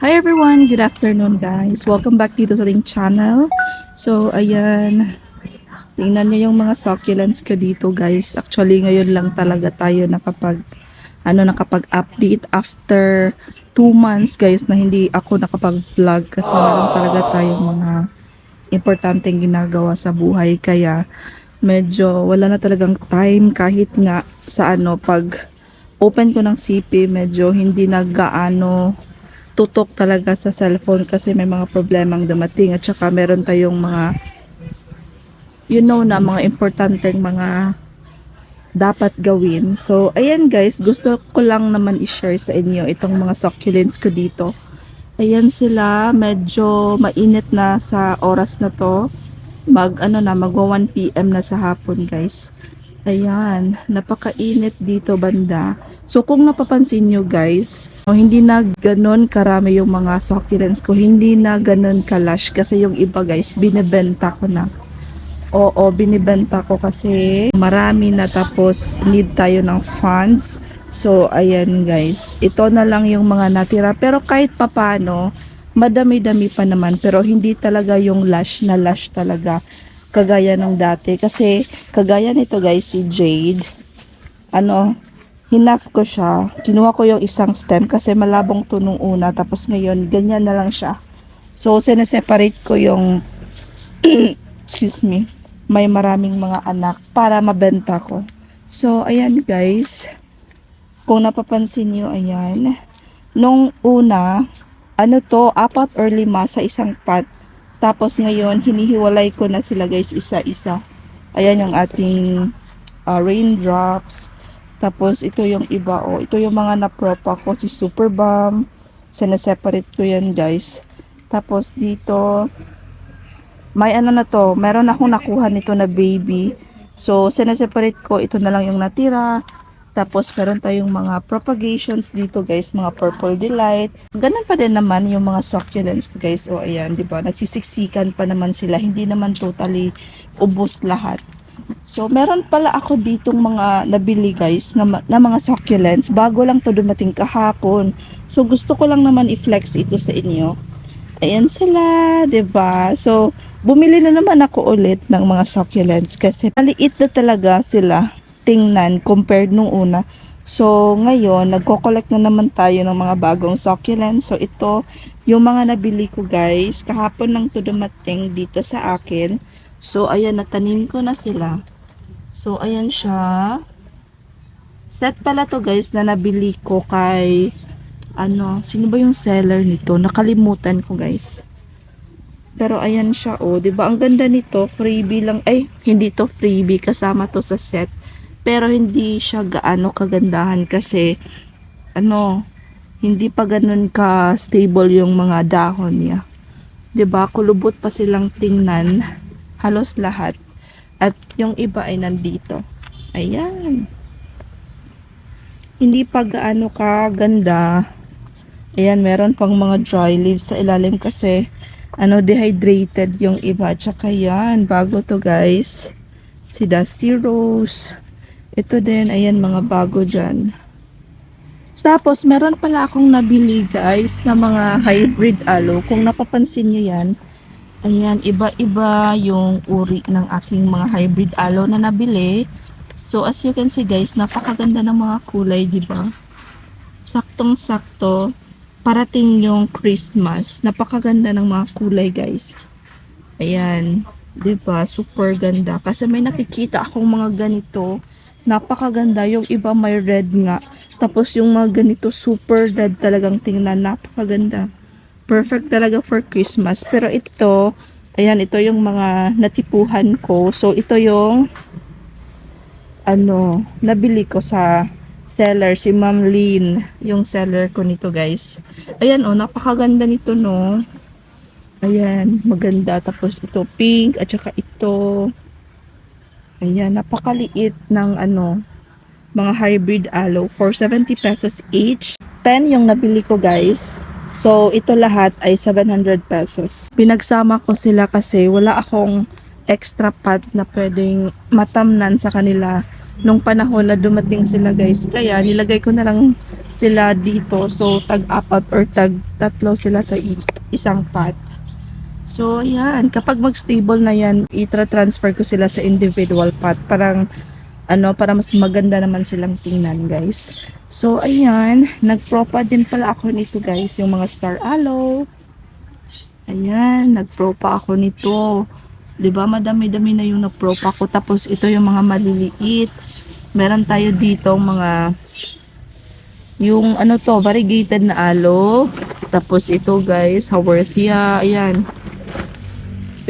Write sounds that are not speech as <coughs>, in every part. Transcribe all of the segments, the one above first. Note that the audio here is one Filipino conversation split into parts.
Hi everyone! Good afternoon guys! Welcome back dito sa ating channel. So, ayan. Tingnan niyo yung mga succulents ko dito guys. Actually, ngayon lang talaga tayo nakapag ano, nakapag-update after 2 months guys na hindi ako nakapag-vlog kasi meron talaga tayong mga importanteng ginagawa sa buhay. Kaya, medyo wala na talagang time kahit nga sa ano, pag open ko ng CP, medyo hindi naggaano tutok talaga sa cellphone kasi may mga problemang dumating at saka meron tayong mga you know na mga importanteng mga dapat gawin. So, ayan guys, gusto ko lang naman i-share sa inyo itong mga succulents ko dito. Ayan sila, medyo mainit na sa oras na to. Mag, ano na, magwa 1 p.m. na sa hapon guys. Ayan, napakainit dito banda. So kung napapansin nyo guys, oh, hindi na ganon karami yung mga succulents ko. Hindi na ganon kalash kasi yung iba guys, binibenta ko na. Oo, binibenta ko kasi marami na tapos need tayo ng funds. So ayan guys, ito na lang yung mga natira. Pero kahit papano, madami-dami pa naman. Pero hindi talaga yung lush na lush talaga kagaya nung dati. Kasi, kagaya nito guys, si Jade, ano, hinaf ko siya. Kinuha ko yung isang stem kasi malabong to nung una. Tapos ngayon, ganyan na lang siya. So, sineseparate ko yung, <clears throat> excuse me, may maraming mga anak para mabenta ko. So, ayan guys. Kung napapansin nyo, ayan. Nung una, ano to, apat or lima sa isang pot. Tapos ngayon, hinihiwalay ko na sila guys isa-isa. Ayan yung ating uh, raindrops. Tapos ito yung iba oh. Ito yung mga napropa ko si Super Bomb. Sineseparate ko yan guys. Tapos dito may ano na to, meron akong nakuha nito na baby. So sineseparate ko, ito na lang yung natira. Tapos meron tayong mga propagations dito guys, mga purple delight. Ganun pa din naman yung mga succulents guys. O ayan, di ba? Nagsisiksikan pa naman sila. Hindi naman totally ubos lahat. So meron pala ako ditong mga nabili guys na, na mga succulents. Bago lang to dumating kahapon. So gusto ko lang naman i-flex ito sa inyo. Ayan sila, ba? So, bumili na naman ako ulit ng mga succulents kasi maliit na talaga sila tingnan compared nung una. So, ngayon, nagko-collect na naman tayo ng mga bagong succulents. So, ito, yung mga nabili ko guys, kahapon lang to dumating dito sa akin. So, ayan, natanim ko na sila. So, ayan siya. Set pala to guys na nabili ko kay ano, sino ba yung seller nito? Nakalimutan ko, guys. Pero ayan siya, oh, ba? Ang ganda nito, freebie lang. Ay, hindi to freebie, kasama to sa set. Pero hindi siya gaano kagandahan kasi ano, hindi pa ganun ka stable yung mga dahon niya. 'Di ba? Kulubot pa silang tingnan halos lahat. At yung iba ay nandito. Ayan. Hindi pa gaano ka ganda Ayan, meron pang mga dry leaves sa ilalim kasi ano, dehydrated yung iba. Tsaka yan, bago to guys. Si Dusty Rose. Ito din, ayan, mga bago dyan. Tapos, meron pala akong nabili guys na mga hybrid aloe. Kung napapansin nyo yan, ayan, iba-iba yung uri ng aking mga hybrid aloe na nabili. So, as you can see guys, napakaganda ng mga kulay, di ba? Saktong-sakto parating yung Christmas. Napakaganda ng mga kulay, guys. Ayan. 'Di ba Super ganda. Kasi may nakikita akong mga ganito. Napakaganda. Yung iba may red nga. Tapos yung mga ganito, super red talagang tingnan. Napakaganda. Perfect talaga for Christmas. Pero ito, ayan, ito yung mga natipuhan ko. So, ito yung ano, nabili ko sa seller, si Ma'am Lynn, yung seller ko nito guys. Ayan oh, napakaganda nito no. Ayan, maganda. Tapos ito pink at saka ito. Ayan, napakaliit ng ano, mga hybrid aloe for 70 pesos each. 10 yung nabili ko guys. So, ito lahat ay 700 pesos. Pinagsama ko sila kasi wala akong extra pot na pwedeng matamnan sa kanila nung panahon na dumating sila guys. Kaya nilagay ko na lang sila dito. So tag-apat or tag-tatlo sila sa isang pot. So ayan, kapag mag-stable na yan, itra-transfer ko sila sa individual pot. Parang ano, para mas maganda naman silang tingnan guys. So ayan, nagpropa din pala ako nito guys, yung mga star aloe. Ayan, nagpropa ako nito. 'Di ba madami-dami na yung nagpropa ko. Tapos ito yung mga maliliit. Meron tayo dito mga yung ano to, variegated na aloe. Tapos ito guys, Haworthia. Ayan.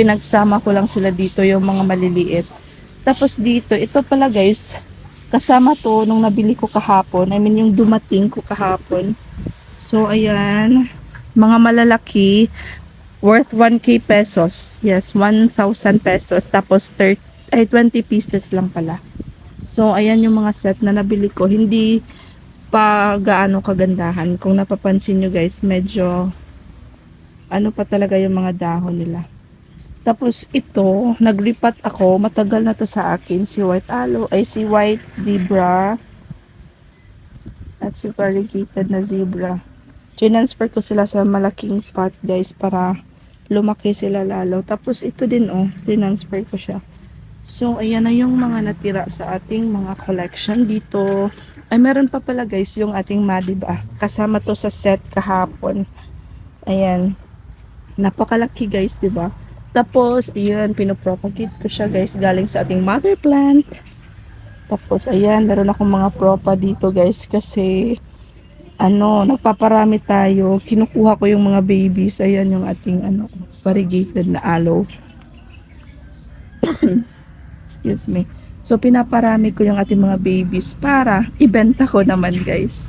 Pinagsama ko lang sila dito yung mga maliliit. Tapos dito, ito pala guys, kasama to nung nabili ko kahapon. I mean yung dumating ko kahapon. So ayan, mga malalaki worth 1k pesos. Yes, 1,000 pesos. Tapos 30, ay 20 pieces lang pala. So, ayan yung mga set na nabili ko. Hindi pa gaano kagandahan. Kung napapansin nyo guys, medyo ano pa talaga yung mga dahon nila. Tapos ito, naglipat ako. Matagal na to sa akin. Si White Aloe, ay si White Zebra. At si variegated na zebra. Transfer ko sila sa malaking pot guys para lumaki sila lalo. Tapos ito din oh, transfer ko siya. So ayan na yung mga natira sa ating mga collection dito. Ay meron pa pala guys yung ating Madiba. Kasama to sa set kahapon. Ayan. Napakalaки guys, 'di ba? Tapos ayan, pinopropagate ko siya guys galing sa ating mother plant. Tapos ayan, meron akong mga propa dito guys kasi ano, nagpaparami tayo. Kinukuha ko yung mga babies. Ayan yung ating ano, variegated na aloe. <coughs> Excuse me. So, pinaparami ko yung ating mga babies para ibenta ko naman, guys.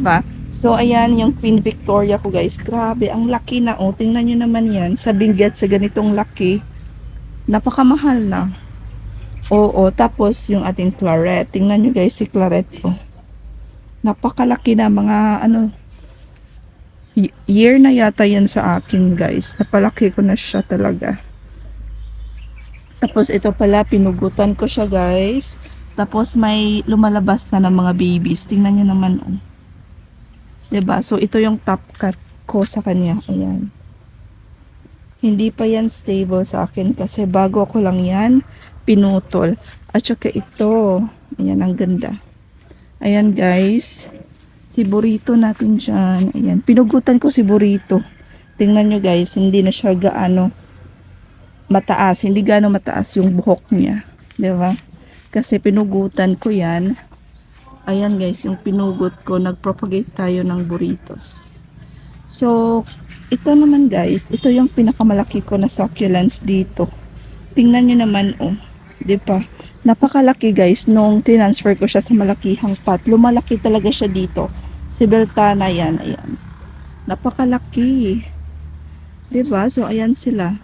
ba? So, ayan yung Queen Victoria ko, guys. Grabe, ang laki na. Oh, tingnan nyo naman yan. Sa binggit, sa ganitong laki. Napakamahal na. Oo, tapos yung ating claret. Tingnan nyo, guys, si claret ko napakalaki na mga ano year na yata yan sa akin guys napalaki ko na siya talaga tapos ito pala pinugutan ko siya guys tapos may lumalabas na ng mga babies tingnan nyo naman oh. 'Di ba so ito yung top cut ko sa kanya ayan hindi pa yan stable sa akin kasi bago ko lang yan pinutol at saka ito ayan ang ganda Ayan guys. Si burrito natin dyan. Ayan. Pinugutan ko si burrito. Tingnan nyo guys. Hindi na siya gaano mataas. Hindi gaano mataas yung buhok niya. Di ba? Kasi pinugutan ko yan. Ayan guys. Yung pinugot ko. Nagpropagate tayo ng burritos. So, ito naman guys. Ito yung pinakamalaki ko na succulents dito. Tingnan nyo naman oh. Di ba? Napakalaki guys nung transfer ko siya sa malakihang pot. Lumalaki talaga siya dito. Si Beltana yan. Ayan. Napakalaki. 'Di ba? So ayan sila.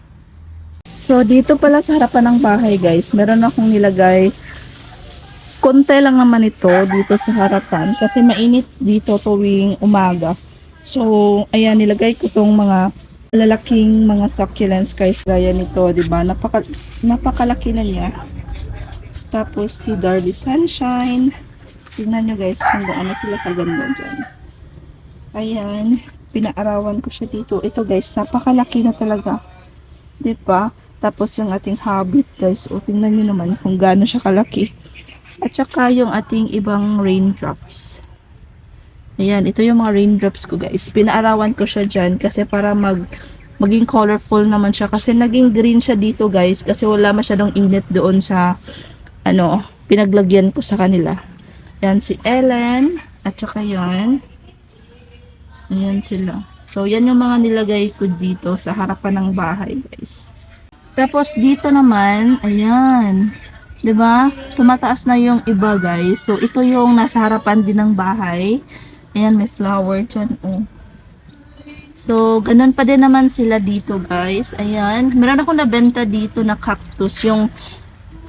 So dito pala sa harapan ng bahay guys, meron akong nilagay konti lang naman ito dito sa harapan kasi mainit dito tuwing umaga. So ayan nilagay ko tong mga lalaking mga succulents guys gaya nito, 'di ba? Napaka napakalaki na niya. Tapos si Darby Sunshine. Tingnan nyo guys kung gaano sila kaganda dyan. Ayan. Pinaarawan ko siya dito. Ito guys, napakalaki na talaga. 'Di ba? Tapos yung ating habit guys. O tingnan nyo naman kung gaano siya kalaki. At saka yung ating ibang raindrops. Ayan, ito yung mga raindrops ko guys. Pinaarawan ko siya dyan kasi para mag maging colorful naman siya kasi naging green siya dito guys kasi wala masyadong init doon sa ano, pinaglagyan ko sa kanila. Yan si Ellen, at saka yan. Ayan sila. So, yan yung mga nilagay ko dito sa harapan ng bahay, guys. Tapos, dito naman, ayan. 'Di ba? Tumataas na yung iba, guys. So, ito yung nasa harapan din ng bahay. Ayan, may flower dyan, oh. So, ganun pa din naman sila dito, guys. Ayan. Meron ako nabenta dito na cactus. Yung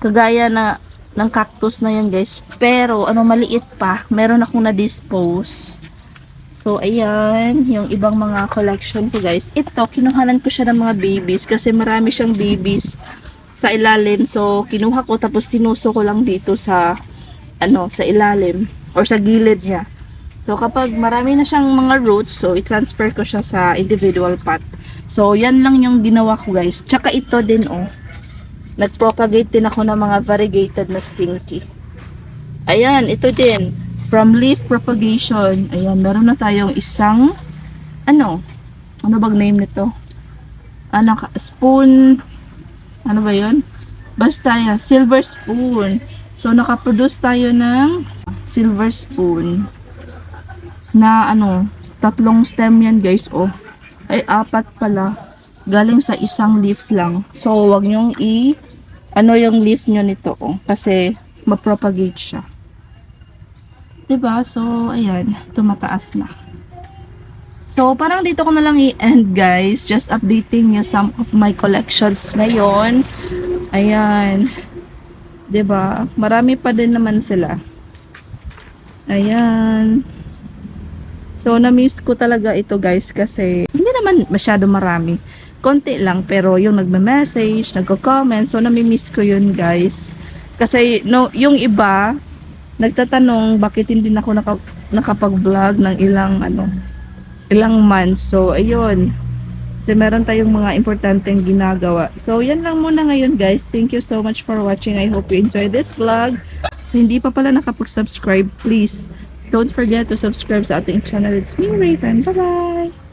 kagaya na ng cactus na yan guys. Pero ano maliit pa, meron akong na-dispose. So ayan, yung ibang mga collection ko guys. Ito, kinuhanan ko siya ng mga babies kasi marami siyang babies sa ilalim. So kinuha ko tapos tinuso ko lang dito sa ano, sa ilalim or sa gilid niya. So, kapag marami na siyang mga roots, so, i-transfer ko siya sa individual pot. So, yan lang yung ginawa ko, guys. Tsaka ito din, oh. Nag-propagate din ako ng mga variegated na stinky. Ayan, ito din. From leaf propagation. Ayan, meron na tayong isang, ano, ano bang name nito? Ano, spoon, ano ba yun? Basta yan, silver spoon. So, nakaproduce tayo ng silver spoon na ano, tatlong stem yan guys, oh. Ay, apat pala. Galing sa isang leaf lang. So, wag nyong i, ano yung leaf nyo nito, oh. Kasi, mapropagate siya. 'Di ba So, ayan, tumataas na. So, parang dito ko na lang i-end guys. Just updating you some of my collections ngayon. Ayan. ba Marami pa din naman sila. Ayan. So, na-miss ko talaga ito guys kasi hindi naman masyado marami. Konti lang pero yung nagme-message, nagko-comment, so nami-miss ko yun guys. Kasi no, yung iba nagtatanong bakit hindi na ako naka, nakapag-vlog ng ilang ano, ilang months. So, ayun. Kasi meron tayong mga importanteng ginagawa. So, yan lang muna ngayon guys. Thank you so much for watching. I hope you enjoy this vlog. So, hindi pa pala nakapag-subscribe, please don't forget to subscribe sa ating channel. It's me, Raven. Bye-bye!